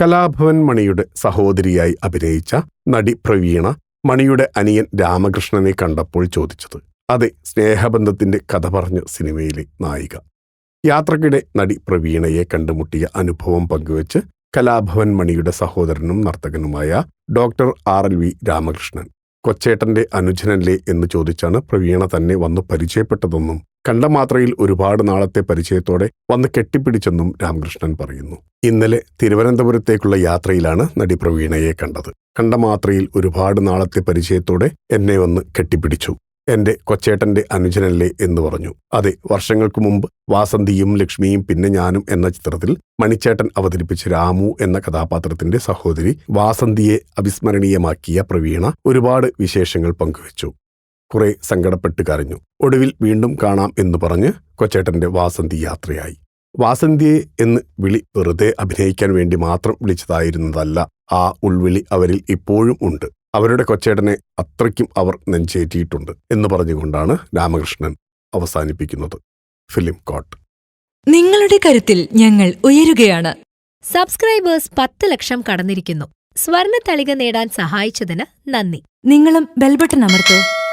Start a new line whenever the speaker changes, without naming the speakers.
കലാഭവൻ മണിയുടെ സഹോദരിയായി അഭിനയിച്ച നടി പ്രവീണ മണിയുടെ അനിയൻ രാമകൃഷ്ണനെ കണ്ടപ്പോൾ ചോദിച്ചത് അതെ സ്നേഹബന്ധത്തിന്റെ കഥ പറഞ്ഞ സിനിമയിലെ നായിക. യാത്രക്കിടെ നടി പ്രവീണയെ കണ്ടുമുട്ടിയ അനുഭവം പങ്കുവച്ച് കലാഭവൻ മണിയുടെ സഹോദരനും നർത്തകനുമായ doctor R L V Ramakrishnan കൊച്ചേട്ടന്റെ അനുജനല്ലേ? എന്ന് ചോദിച്ചാണ് പ്രവീണ തന്നെ വന്നു പരിചയപ്പെട്ടതെന്നും കണ്ട മാത്രയിൽ ഒരുപാട് നാളത്തെ പരിചയത്തോടെ വന്ന് കെട്ടിപ്പിടിച്ചെന്നും രാമകൃഷ്ണൻ പറയുന്നു. ഇന്നലെ തിരുവനന്തപുരത്തേക്കുള്ള യാത്രയിലാണ് നടി പ്രവീണയെ കണ്ടത്. കണ്ടമാത്രയിൽ ഒരുപാട് നാളത്തെ പരിചയത്തോടെ എന്നെ വന്ന് കെട്ടിപ്പിടിച്ചു. എന്റെ കൊച്ചേട്ടന്റെ അനുജനല്ലേ എന്ന് പറഞ്ഞു. അതെ വർഷങ്ങൾക്ക് മുമ്പ് വാസന്തിയും ലക്ഷ്മിയും പിന്നെ ഞാനും എന്ന ചിത്രത്തിൽ മണിച്ചേട്ടൻ അവതരിപ്പിച്ച രാമു എന്ന കഥാപാത്രത്തിന്റെ സഹോദരി വാസന്തിയെ അവിസ്മരണീയമാക്കിയ പ്രവീണ ഒരുപാട് വിശേഷങ്ങൾ പങ്കുവച്ചു. കുറെ സങ്കടപ്പെട്ട് കരഞ്ഞു. ഒടുവിൽ വീണ്ടും കാണാം എന്ന് പറഞ്ഞ് കൊച്ചേട്ടന്റെ വാസന്തി യാത്രയായി. വാസന്തിയെ എന്ന് വിളി വെറുതെ അഭിനയിക്കാൻ വേണ്ടി മാത്രം വിളിച്ചതായിരുന്നതല്ല ആ ഉൾവിളി അവരിൽ ഇപ്പോഴും ഉണ്ട്. അവരുടെ കൊച്ചേട്ടനെ അത്രയ്ക്കും അവർ നെഞ്ചേറ്റിയിട്ടുണ്ട് എന്ന് പറഞ്ഞുകൊണ്ടാണ് രാമകൃഷ്ണൻ അവസാനിപ്പിക്കുന്നത്. ഫിലിം കോട്ട്.
നിങ്ങളുടെ കരുത്തിൽ ഞങ്ങൾ ഉയരുകയാണ്.
സബ്സ്ക്രൈബേഴ്സ് പത്ത് ലക്ഷം കടന്നിരിക്കുന്നു. സ്വർണ തളിക നേടാൻ സഹായിച്ചതിന് നന്ദി.
നിങ്ങളും ബെൽബട്ടൺ അമർത്തോ.